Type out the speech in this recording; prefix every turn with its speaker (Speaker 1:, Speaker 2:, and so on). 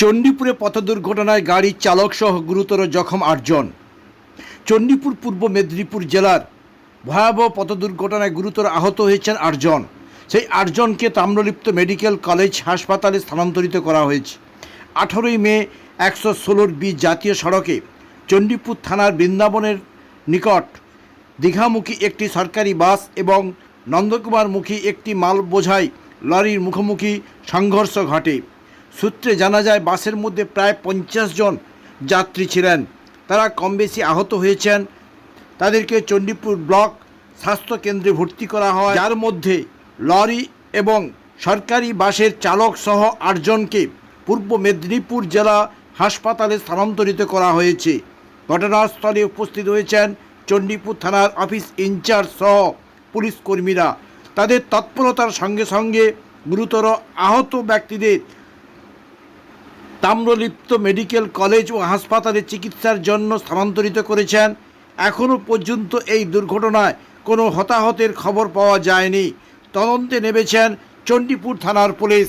Speaker 1: চণ্ডীপুরে পথ দুর্ঘটনায় গাড়ির চালক সহ গুরুতর জখম আটজন। চণ্ডীপুর পূর্ব মেদিনীপুর জেলার ভয়াবহ পথ দুর্ঘটনায় গুরুতর আহত হয়েছেন আটজন। সেই আটজনকে তাম্রলিপ্ত মেডিকেল কলেজ হাসপাতালে স্থানান্তরিত করা হয়েছে। আঠারোই মে একশো ষোলোর বি জাতীয় সড়কে চণ্ডীপুর থানার বৃন্দাবনের নিকট দীঘামুখী একটি সরকারি বাস এবং নন্দকুমারমুখী একটি মাল বোঝাই লরির মুখোমুখি সংঘর্ষ ঘটে। সূত্রে জানা যায়, বাসের মধ্যে প্রায় পঞ্চাশ জন যাত্রী ছিলেন। তারা কম বেশি আহত হয়েছেন। তাদেরকে চণ্ডীপুর ব্লক স্বাস্থ্য কেন্দ্রে ভর্তি করা হয়। যার মধ্যে লরি এবং সরকারি বাসের চালক সহ আটজনকে পূর্ব মেদিনীপুর জেলা হাসপাতালে স্থানান্তরিত করা হয়েছে। ঘটনাস্থলে উপস্থিত হয়েছেন চণ্ডীপুর থানার অফিস ইনচার্জ সহ পুলিশ কর্মীরা। তাদের তৎপরতার সঙ্গে সঙ্গে গুরুতর আহত ব্যক্তিদের তাম্রলিপ্ত মেডিকেল কলেজ ও হাসপাতালে চিকিৎসার জন্য স্থানান্তরিত করেছেন। এখনও পর্যন্ত এই দুর্ঘটনায় কোনো হতাহতের খবর পাওয়া যায়নি। তদন্তে নেমেছেন চণ্ডীপুর থানার পুলিশ।